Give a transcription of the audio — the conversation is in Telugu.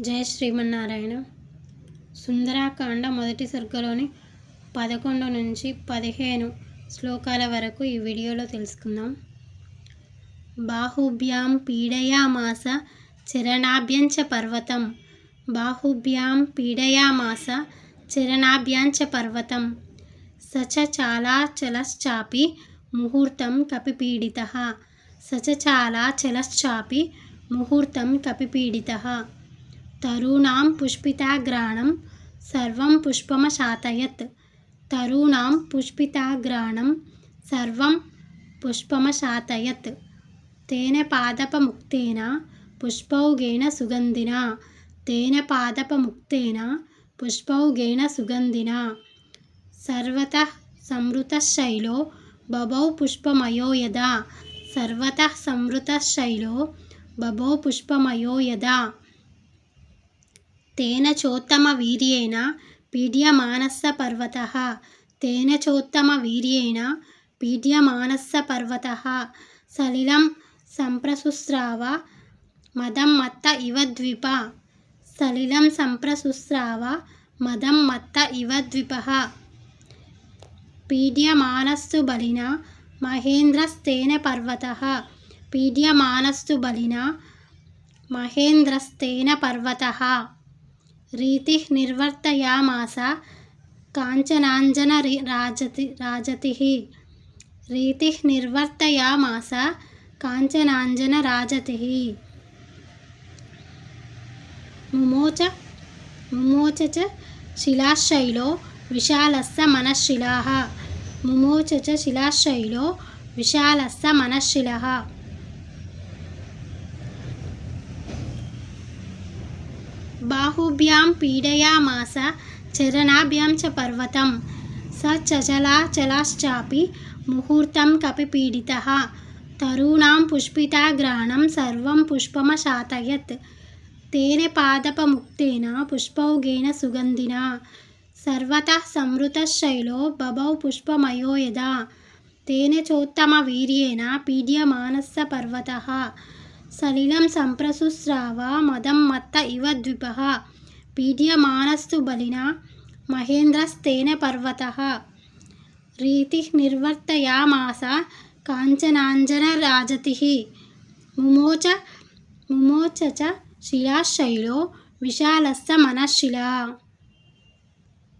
జయ శ్రీమన్నారాయణ. సుందరాకాండ మొదటి సర్గలోని పదకొండు నుంచి పదిహేను శ్లోకాల వరకు ఈ వీడియోలో తెలుసుకుందాం. బాహుభ్యాం పీడయామాస చరణాభ్యంచ పర్వతం. బాహుభ్యాం పీడయామాస చరణాభ్యాంచ పర్వతం. సచ చాలాచలశ్చాపి ముహూర్తం కపిపీడిత. సచ చాలాచలశ్చాపి ముహూర్తం కపిపీడిత. తరూణాం పుష్పితాగ్రాణం సర్వం పుష్పమశాతయత్ తరూణాం పుష్పితాగ్రాణం సర్వం పుష్పమశాతయత్ తేన పాదపముక్తేన పుష్పౌగేణ సుగంధిన. తేన పాదపముక్తేన పుష్పౌగేణ సుగంధిన. సర్వత సంవృతశైలో బభౌ పుష్పమయో యదా. సర్వత సంవృతశైలో బభౌ పుష్పమయో యదా. తేన చోత్తమ వీర్యేణ పీడ్యమానస్స పర్వత. తేన చోత్తమ వీర్యేణ పీడ్యమానస్స పర్వత. సలిలం సంప్రసుస్రావ మదం మత్త ఇవ ద్విప. సలిలం సంప్రసుస్రావ మదం మత్త ఇవ ద్విప. పీడ్యమానస్సు బలిన మహేంద్రస్తేన పర్వత. పీడ్యమానస్సు బలిన మహేంద్రస్తేన పర్వత. రీతి నిర్వర్తయామాస కాంచనాంజన రాజతి రాజతి రీతి నిర్వర్తయామాస కాంచనాంజన రాజతి ముమోచ ముమోచ చ శిలాశైలో విశాలస్స మనశిలా ముమోచ చ శిలాశైలో విశాలస్స మనశ్శిలः బాహుభ్యాం పీడయామాస చరణాభ్యాం చ పర్వతం స చచలాచలాశ్చాపి ముహూర్తం కపిపీడిత తరుణాం పుష్పితాగ్రహణం సర్వం పుష్పమశాతయత్ తేన పాదపముక్తేన పుష్పౌగేన సుగంధిన సర్వతః సంవృతశైలో బభౌ పుష్పమయో యదా తేన చోత్తమవీర్యేణ పీడ్యమానస్స పర్వత సలిలం సంప్రసుస్రావ మదం మత్త ఇవ ద్విపः పీడ్యమానస్తు బలిన మహేంద్రస్తేన పర్వత రీతి నిర్వర్తయామాస కాంచనాంజనరాజతి ముమోచ ముమోచ చ శిలాశైలో విశాలస్స మనశిలా